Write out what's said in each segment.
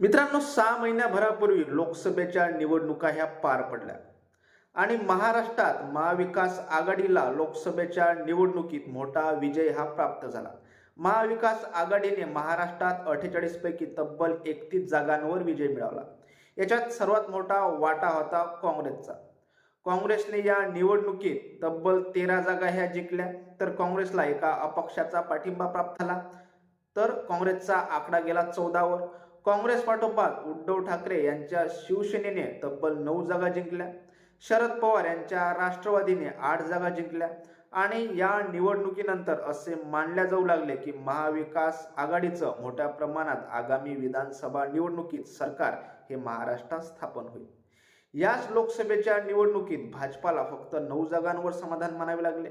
मित्रांनो सहा महिन्याभरापूर्वी लोकसभेच्या निवडणुका ह्या पार पडल्या. आणि महाराष्ट्रात महाविकास आघाडीला लोकसभेच्या निवडणुकीत मोठा विजय हा प्राप्त झाला. महाविकास आघाडीने महाराष्ट्रात अठ्ठेचाळीसपैकी तब्बल एकतीस जागांवर विजय मिळवला. याच्यात सर्वात मोठा वाटा होता काँग्रेसचा. काँग्रेसने या निवडणुकीत तब्बल तेरा जागा ह्या जिंकल्या तर काँग्रेसला एका अपक्षाचा पाठिंबा प्राप्त झाला. तर काँग्रेसचा आकडा गेला चौदावर. काँग्रेस पाठोपाठ उद्धव ठाकरे यांच्या शिवसेनेने तब्बल नऊ जागा जिंकल्या. शरद पवार यांच्या राष्ट्रवादीने आठ जागा जिंकल्या. आणि या निवडणुकीनंतर असे मानल्या जाऊ लागले की महाविकास आघाडीचं मोठ्या प्रमाणात आगामी विधानसभा निवडणुकीत सरकार हे महाराष्ट्रात स्थापन होईल. याच लोकसभेच्या निवडणुकीत भाजपाला फक्त नऊ जागांवर समाधान मानावे लागले.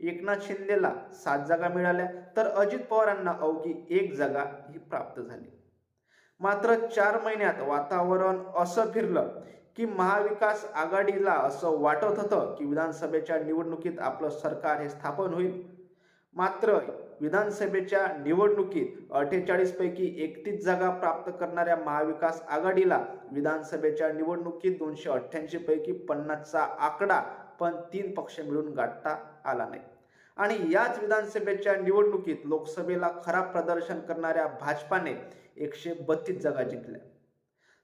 एकनाथ शिंदेला सात जागा मिळाल्या. तर अजित पवारांना अवघी एक जागा ही प्राप्त झाली. मात्र चार महिन्यात वातावरण असं फिरलं की महाविकास आघाडीला असं वाटत होतं की विधानसभेच्या निवडणुकीत आपलं सरकार हे स्थापन होईल. मात्र विधानसभेच्या निवडणुकीत अठ्ठेचाळीसपैकी एकतीस जागा प्राप्त करणाऱ्या महाविकास आघाडीला विधानसभेच्या निवडणुकीत दोनशे अठ्ठ्याऐंशी पैकी पन्नासचा आकडा पण तीन पक्ष मिळून गाठता आला नाही. आणि याच विधानसभेच्या निवडणुकीत लोकसभेला खराब प्रदर्शन करणाऱ्या भाजपाने एकशे बत्तीस जागा जिंकल्या.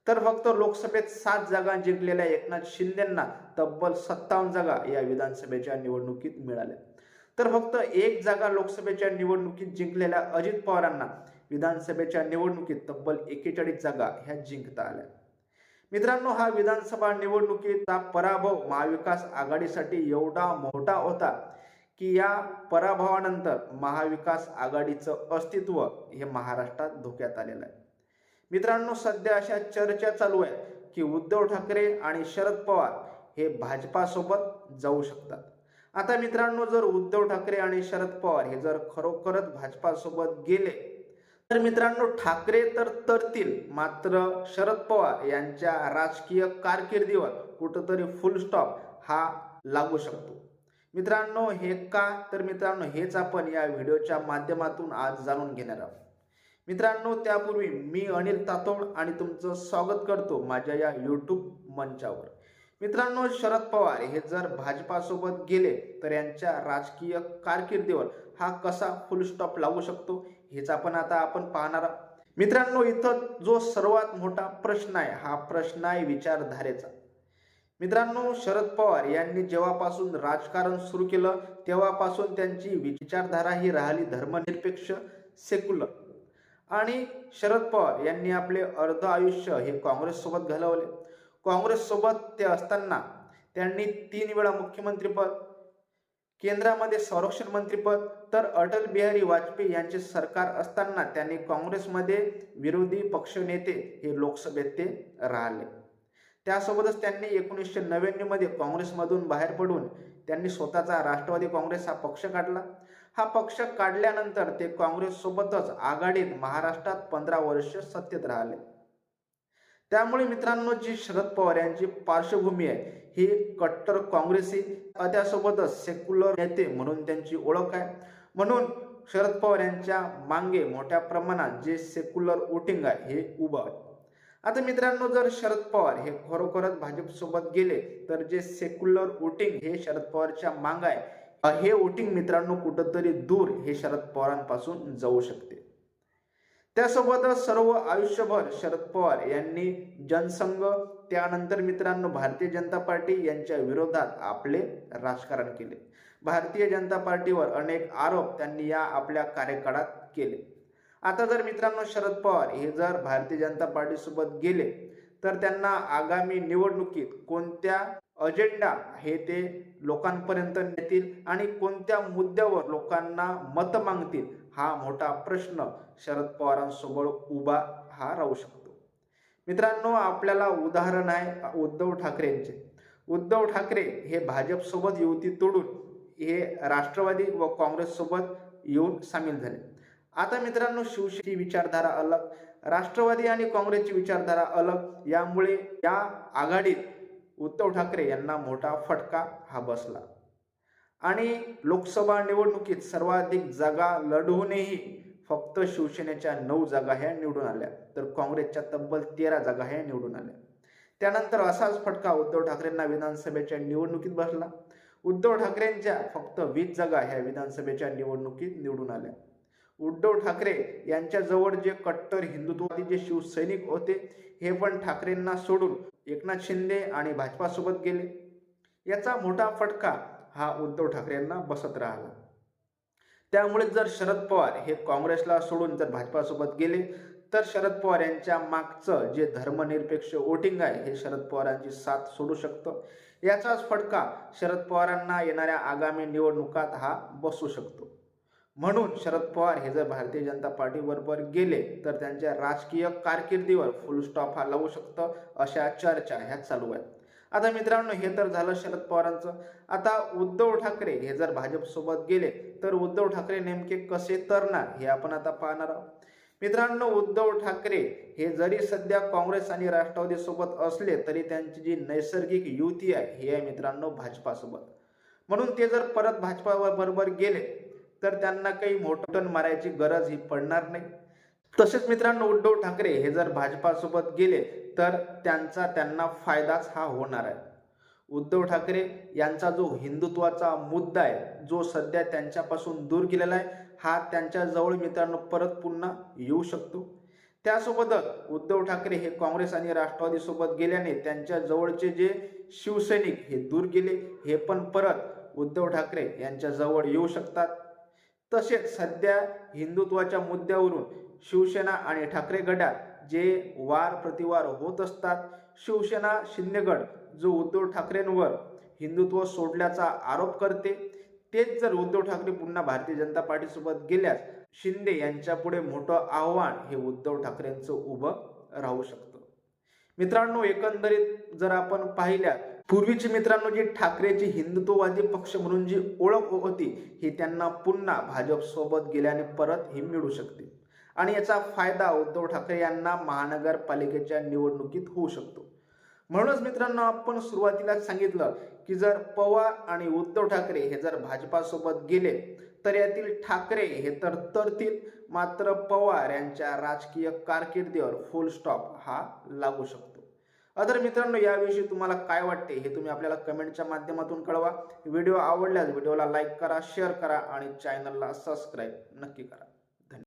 तर फक्त लोकसभेत सात जागा जिंकलेल्या एकनाथ शिंदेंना तब्बल सत्तावन्न जागा या विधानसभेच्या निवडणुकीत मिळाल्या. तर फक्त एक जागा लोकसभेच्या निवडणुकीत जिंकलेल्या अजित पवारांना विधानसभेच्या निवडणुकीत तब्बल एकेचाळीस जागा ह्या जिंकता आल्या. मित्रांनो हा विधानसभा निवडणुकीचा पराभव महाविकास आघाडीसाठी एवढा मोठा होता की या पराभवानंतर महाविकास आघाडीचं अस्तित्व हे महाराष्ट्रात धोक्यात आलेलं आहे. मित्रांनो सध्या अशा चर्चा चालू आहे की उद्धव ठाकरे आणि शरद पवार हे भाजपासोबत जाऊ शकतात. आता मित्रांनो जर उद्धव ठाकरे आणि शरद पवार हे जर खरोखरच भाजपासोबत गेले तर मित्रांनो ठाकरे तर तरतील. मात्र शरद पवार यांच्या राजकीय कारकिर्दीवर कुठंतरी फुल स्टॉप हा लागू शकतो. मित्रांनो हे का? तर मित्रांनो हेच आपण या व्हिडिओच्या माध्यमातून आज जाणून घेणार आहोत. मित्रांनो त्यापूर्वी मी अनिल तातोड आणि तुमचं स्वागत करतो माझ्या या यूट्यूब मंचावर. मित्रांनो शरद पवार हे जर भाजपासोबत गेले तर यांच्या राजकीय कारकिर्दीवर हा कसा फुल स्टॉप लागू शकतो हेच आपण आता आपण पाहणार आहोत. मित्रांनो इथं जो सर्वात मोठा प्रश्न आहे हा प्रश्न आहे विचारधारेचा. मित्रांनो शरद पवार यांनी जेव्हापासून राजकारण सुरू केलं तेव्हापासून त्यांची विचारधारा ही राहिली धर्मनिरपेक्ष सेक्युलर. आणि शरद पवार यांनी आपले अर्ध आयुष्य हे काँग्रेससोबत घालवले. काँग्रेससोबत ते असताना त्यांनी तीन वेळा मुख्यमंत्रीपद केंद्रामध्ये संरक्षण मंत्रीपद तर अटल बिहारी वाजपेयी यांचे सरकार असताना त्यांनी काँग्रेसमध्ये विरोधी पक्षनेते हे लोकसभेत ते राहिले. त्यासोबतच त्यांनी एकोणीसशे नव्याण्णवमध्ये काँग्रेसमधून बाहेर पडून त्यांनी स्वतःचा राष्ट्रवादी काँग्रेस हा पक्ष काढला. हा पक्ष काढल्यानंतर ते काँग्रेससोबतच आघाडीत महाराष्ट्रात पंधरा वर्ष सत्तेत राहिले. त्यामुळे मित्रांनो जी शरद पवार यांची पार्श्वभूमी आहे ही कट्टर काँग्रेसी त्यासोबतच सेक्युलर नेते म्हणून त्यांची ओळख आहे. म्हणून शरद पवार यांच्या मागे मोठ्या प्रमाणात जे सेक्युलर वोटिंग आहे हे उभं आहे. आता मित्रांनो जर शरद पवार हे खरोखरच भाजपसोबत गेले तर जे सेक्युलर वोटिंग हे शरद पवारच्या माग आहे हे वोटिंग मित्रांनो कुठंतरी दूर हे शरद पवारांपासून जाऊ शकते. त्यासोबतच सर्व आयुष्यभर शरद पवार यांनी जनसंघ त्यानंतर मित्रांनो भारतीय जनता पार्टी यांच्या विरोधात आपले राजकारण केले. भारतीय जनता पार्टीवर अनेक आरोप त्यांनी या आपल्या कार्यकाळात केले. आता जर मित्रांनो शरद पवार हे जर भारतीय जनता पार्टीसोबत गेले तर त्यांना आगामी निवडणुकीत कोणत्या अजेंडा हे ते लोकांपर्यंत नेतील आणि कोणत्या मुद्द्यावर लोकांना मत मागतील हा मोठा प्रश्न शरद पवारांसोबत उभा हा राहू शकतो. मित्रांनो आपल्याला उदाहरण आहे उद्धव ठाकरेंचे. उद्धव ठाकरे हे भाजपसोबत युती तोडून हे राष्ट्रवादी व काँग्रेससोबत येऊन सामील झाले. आता मित्रांनो शिवसेनेची विचारधारा अलग राष्ट्रवादी आणि काँग्रेसची विचारधारा अलग. यामुळे या आघाडीत उद्धव ठाकरे यांना मोठा फटका हा बसला. आणि लोकसभा निवडणुकीत सर्वाधिक जागा लढवूनही फक्त शिवसेनेच्या नऊ जागा ह्या निवडून आल्या. तर काँग्रेसच्या तब्बल तेरा जागा ह्या निवडून आल्या. त्यानंतर असाच फटका उद्धव ठाकरेंना विधानसभेच्या निवडणुकीत बसला. उद्धव ठाकरेंच्या फक्त वीस जागा ह्या विधानसभेच्या निवडणुकीत निवडून आल्या. उद्धव ठाकरे यांच्याजवळ जे कट्टर हिंदुत्ववादी जे शिवसैनिक होते हे पण ठाकरेंना सोडून एकनाथ शिंदे आणि भाजपासोबत गेले. याचा मोठा फटका हा उद्धव ठाकरेंना बसत राहिला. त्यामुळे जर शरद पवार हे काँग्रेसला सोडून जर भाजपासोबत गेले तर शरद पवार यांच्या मागचं जे धर्मनिरपेक्ष वोटिंग आहे हे शरद पवारांची साथ सोडू शकतं. याचाच फटका शरद पवारांना येणाऱ्या आगामी निवडणुकात हा बसू शकतो. म्हणून शरद पवार हे जर भारतीय जनता पार्टीबरोबर गेले तर त्यांच्या राजकीय कारकिर्दीवर फुल स्टॉप हा लावू शकतं अशा चर्चा ह्या चालू आहेत. आता मित्रांनो हे तर झालं शरद पवारांचं. आता उद्धव ठाकरे हे जर भाजपसोबत गेले तर उद्धव ठाकरे नेमके कसे तरणार हे आपण आता पाहणार आहोत. मित्रांनो उद्धव ठाकरे हे जरी सध्या काँग्रेस आणि राष्ट्रवादी सोबत असले तरी त्यांची जी नैसर्गिक युती आहे ही आहे मित्रांनो भाजपासोबत. म्हणून ते जर परत भाजपा बरोबर गेले तर त्यांना काही मोठं मारायची गरज ही पडणार नाही. तसेच मित्रांनो उद्धव ठाकरे हे जर भाजपासोबत गेले तर त्यांचा त्यांना फायदाच हा होणार आहे. उद्धव ठाकरे यांचा जो हिंदुत्वाचा मुद्दा आहे जो सध्या त्यांच्यापासून दूर गेलेला आहे हा त्यांच्याजवळ मित्रांनो परत पुन्हा येऊ शकतो. त्यासोबतच उद्धव ठाकरे हे काँग्रेस आणि राष्ट्रवादीसोबत गेल्याने त्यांच्या जवळचे जे शिवसैनिक हे दूर गेले हे पण परत उद्धव ठाकरे यांच्या जवळ येऊ शकतात. तसेच सध्या हिंदुत्वाच्या मुद्द्यावरून शिवसेना आणि ठाकरे गटात जे वार प्रतिवार होत असतात शिवसेना शिंदेगड जो उद्धव ठाकरेंवर हिंदुत्व सोडल्याचा आरोप करते तेच जर उद्धव ठाकरे पुन्हा भारतीय जनता पार्टीसोबत गेल्यास शिंदे यांच्या पुढे मोठं आव्हान हे उद्धव ठाकरेंचं उभं राहू शकतं. मित्रांनो एकंदरीत जर आपण पाहिल्या पूर्वीची मित्रांनो जी ठाकरेची हिंदुत्ववादी पक्ष म्हणून जी ओळख होती ही त्यांना पुन्हा भाजपसोबत गेल्याने परत ही मिळू शकते. आणि याचा फायदा उद्धव ठाकरे यांना महानगरपालिकेच्या निवडणुकीत होऊ शकतो. म्हणूनच मित्रांनो आपण सुरुवातीला सांगितलं की जर पवार आणि उद्धव ठाकरे हे जर भाजपासोबत गेले तर यातील ठाकरे हे तर तरतील मात्र पवार यांच्या राजकीय कारकिर्दीवर फुल स्टॉप हा लागू शकतो. अदर मित्रांनो याविषयी तुम्हाला काय वाटते हे तुम्ही आपल्याला कमेंटच्या माध्यमातून कळवा. व्हिडिओ आवडल्यास व्हिडिओला लाईक करा शेअर करा आणि चॅनलला सबस्क्राईब नक्की करा.